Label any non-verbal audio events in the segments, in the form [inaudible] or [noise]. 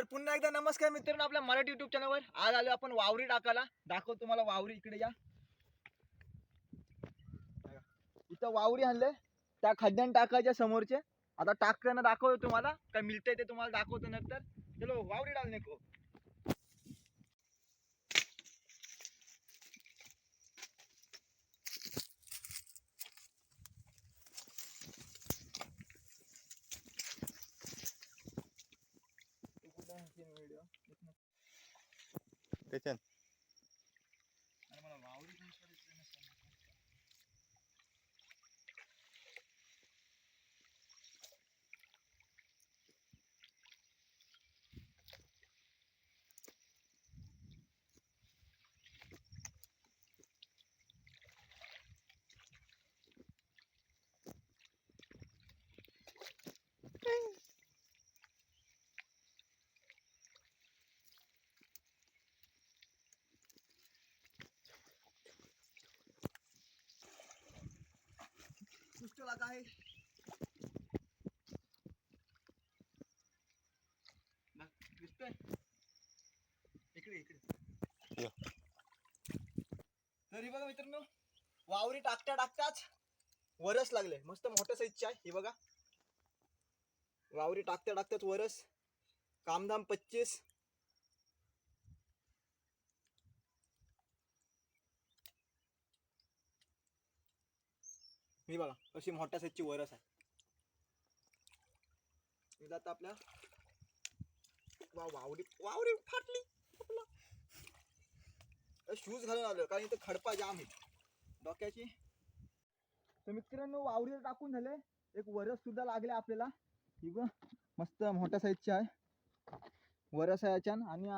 तर पुन्हा एकदा नमस्कार मित्रांनो आपल्या मराठी युट्यूब चॅनलवर आज आलो आपण वावरी टाकायला. दाखव तुम्हाला वावरी इकडे या. इथं वावरी आणले त्या खड्ड्यान टाकायच्या समोरचे. आता टाकताना दाखवतो तुम्हाला. काय मिळतंय ते तुम्हाला दाखवतो नंतर. चलो वावरी डालने को त्याच्यात अरे मला वावरी पण करायचं नसतं. पुष्कळ आता आहे. बघ, दिसतोय? इकडे इकडे. या. तरी बघा मित्रांनो. वावरी टाकता टाकताच वरस लागले. मस्त मोठ्या साईजची आहे. ही बघा. वावरी टाकता टाकताच वरस. कामधाम पच्चीस. ही बघा अशी मोठ्या साईजची वरस आहे. हिला आता आपल्या वा वावरी वावरी फाटली. शूज घालून आलो कारण इथे खडपा जाम आहे. डोक्याची. तर मित्रांनो वावरीला टाकून झाले एक वरस सुद्धा लागले आपल्याला. ही बघ मस्त मोठ्या साईजची आहे. वरस आहे याच्यान आणि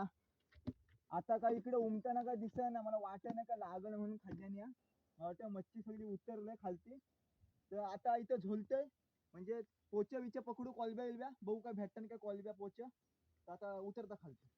आता काय इकडे उमताना काय दिसत ना मला वाटत नाही का लागण म्हणून खाल्ल्याने या. मला वाटतं मच्छी सगळी उतरलंय खालती. तर आता इथं झोलतंय. म्हणजे पोच्या विच्या पकडू कॉलब्या बिलब्या बघू काय भेटतं काय कॉलब्या पोच्या. तर आता उतरता खालतो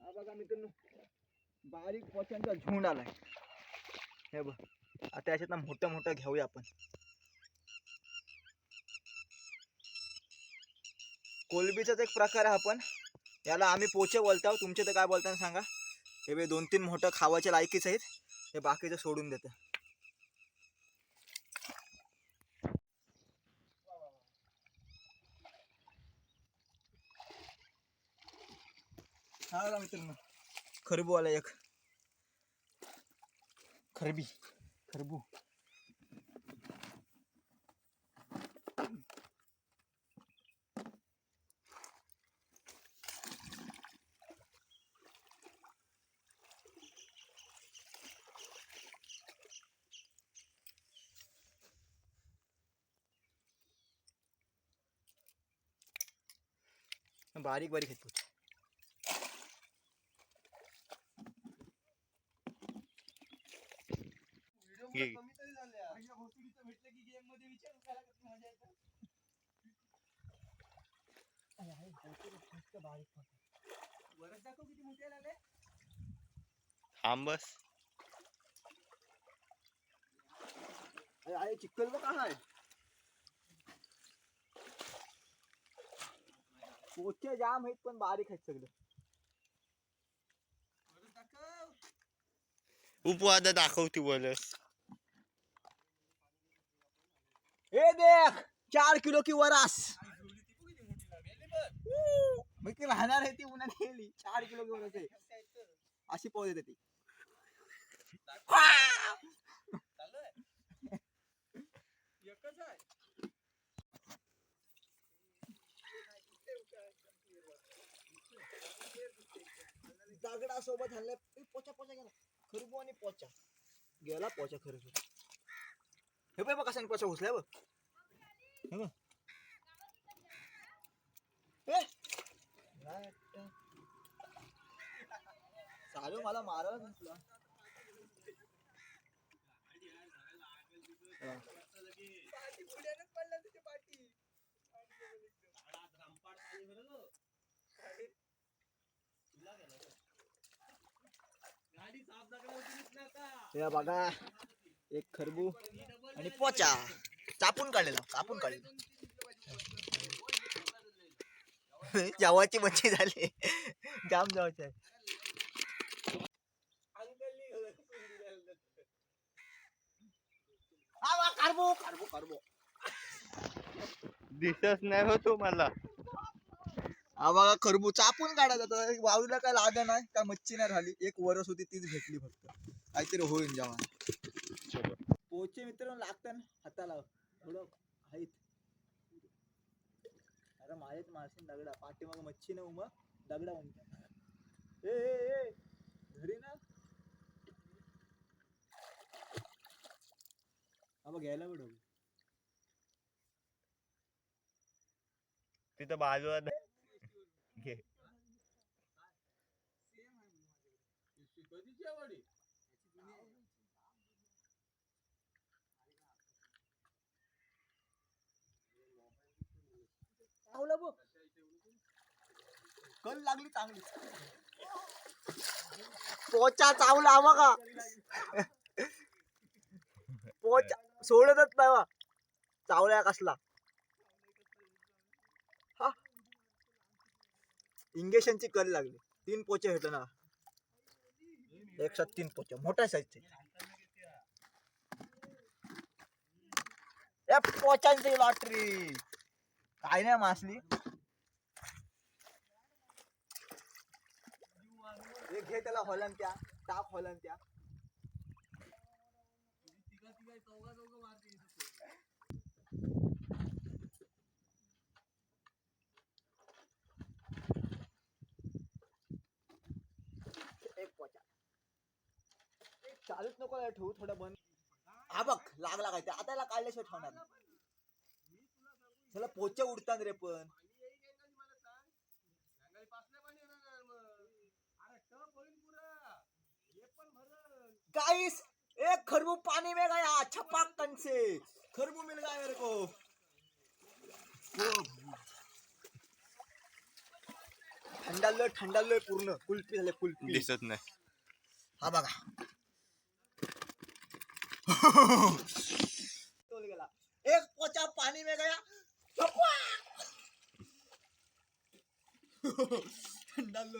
हा बघा मित्रांनो बारीक पोच्यांचा झुंड आलाय. हे बघ आता याच्यात मोठं मोठं घेऊया आपण. कोलबीचाच एक प्रकार आहे आपण. याला आम्ही पोचे बोलतो तुमचे तर काय बोलताना सांगा. हे बे दोन तीन मोठं खावाच्या लायकीच आहेत. हे बाकीचं सोडून देतं. बघा मित्रांनो. खरबू आला एक. खरबी. खरबू. बारीक बारीक आहेत घे. थांब बस. बघ काय जाम आहेत पण बारीक आहेत सगळे. उपवादा दाखवती बोलस. हे देख चार किलो की वरास. मग ती राहणार आहे ती उन्हात गेली. चार किलो की वरास आहे. अशी पोहोच येते ती. दगडा सोबत हल्ल्या पोचा पोचा गेला. खरबू आणि पोचा. गेला पोचा खरबू. हे बघ कसा पोचा घुसल्या बघ. चालू मला मारायला बघा एक खरबू आणि पोचा. चापून काढलेला कापून काढलेला. [laughs] जेवाची मच्छी झाली. जाम जेवाची आहे. दिसत नाही हो तुम्हाला. बघा खरबू चापून काढायचा. तर वावरीला काय लागा नाही काय मच्छी नाही राहिली. एक वरस होती तीच भेटली फक्त. काहीतरी होईल जेव्हा पोचे मित्र लागतात हाताला. थोडं आहेत. अरे माझेच मारशील दगडा. पाठीमाग मच्छी ना उमा दगडा म्हणतात ए घरी ना? बघ घ्यायला भेटू तिथं बाजूला घे. चावलं बघ. कल लागली चांगली. पोचा चावला बघा पोचा सोडतच नाही बा. चावल्या कसला? हा. इंगेशनची कल लागली. तीन पोचे भेटले ना. एकशे तीन पोचे. मोठ्या साईजचे या पोचांची लॉटरी काय नाही मासली? एक घे त्याला हॉलन त्या टाक हॉलन त्या. एक पोचा. चालूच नको ठेवू थोडं बंद. हा बघ लागला काय ते. आता याला काढल्याशिवाय ठेवणार नाही. चला पोचे उडतात रे पण. गाइस एक खरबू पानी में गया छपाक कन से खरबू मिल गया मेरे को. थंडालोय थंडालोय पूर्ण. कुल्फी झाले कुल्फी. दिसत नाही. हा बघा. [laughs] गेला. एक पोचा पानी में गया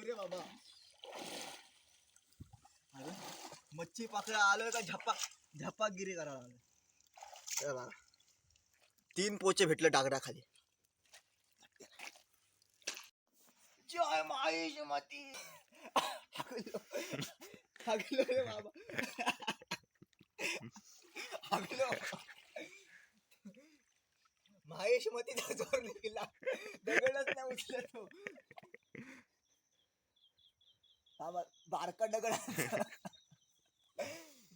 रे बाबा. अरे मच्छी पकडा आलोय का? झपाक झपाकगिरी करायला आलोय. हे बघा. तीन पोचे भेटले डागडा खाली जय माहिश मती. हागलो. रे बाबा. हागलो. महेश मती जोर निघला दगडच नाही उचलत तो. बारका दगड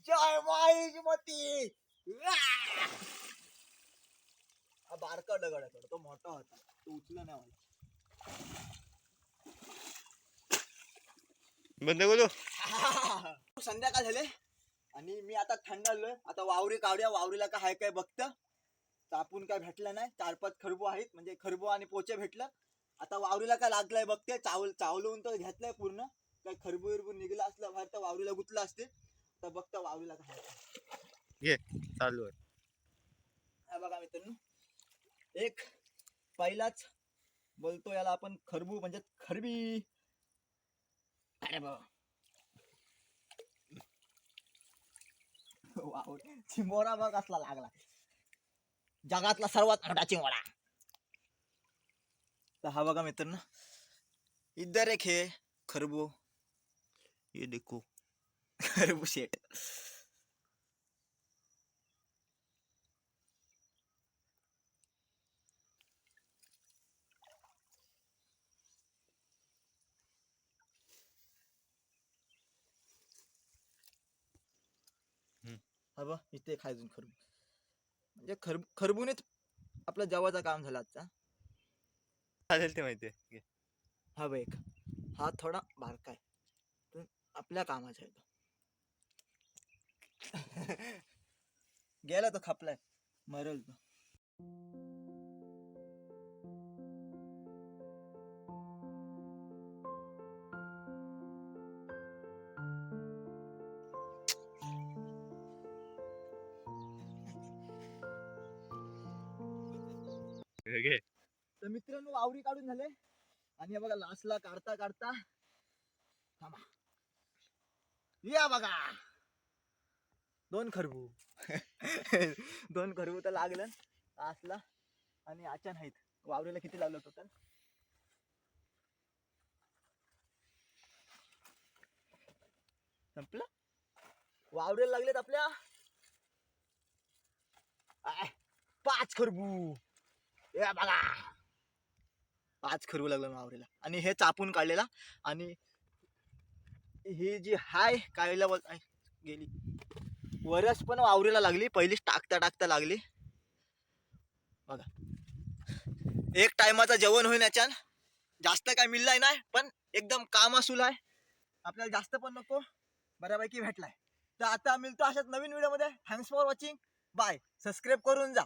जय महेश मती हा बारका दगड आहे तो मोठा होता. तो उचला नाही मला बंद करू संध्याकाळ झाले आणि मी आता थंड आलोय. आता वावरी काढूया. वावरीला काय हाय काय बघतं. तापून काय भेटलं नाही. चार पाच खरबू आहेत. म्हणजे खरबू आणि पोचे भेटलं. आता वावरीला काय लागलंय बघते. चावल चावलवून तर घेतलंय पूर्ण. काय खरबू बिरबू निघलं असलं बाहेर तर वावरीला गुतलं असते तर बघतं वावरीला. घे चालू आहे. हा बघा मित्रांनो एक पहिलाच बोलतो याला आपण खरबू म्हणजे खरबी. अरे बाबा. वाव चिंबोरा बघ असला लागला. जगातला सर्वात मोठा चिंबोरा. तर हा बघा मित्रांनो इधर एक हे खरबू. ये देखो। खरबू शेट हम्म. हा बघ इथे खायचून खरबू. म्हणजे खरब खरबूनेच आपला जेवाचा काम झाला आजचा. चालेल ते माहितीये? घे. हा बघ एक. हा थोडा बारका आहे. आपल्या कामाचा येतो [laughs] गेला तो खापलाय. मरल तो. तर मित्रांनो आवरी काढून झाले. आणि बघा लास्टला काढता काढता थांबा. या बघा. दोन खरबू. [laughs] दोन खरबू तर लागलं. लास्टला आणि आच्या नाहीत वावरीला किती लागलं टोटल संपलं? वावरेला लागलेत आपल्या? पाच खरबू. या बघा. पाच खरबू लागलं वावरेला. आणि हे चापून काढलेला. आणि ही जी हाय कायला बोल गेली. वरस पण वावरीला लागली पहिलीच टाकता टाकता लागली. बघा. एक टायमाचं जेवण होईन याच्यान जास्त काय मिळलाय नाही पण एकदम काम असूल आहे. आपल्याला जास्त पण नको बऱ्यापैकी भेटलाय. तर आता मिळतो अशाच नवीन व्हिडिओमध्ये thanks for watching bye subscribe करून जा.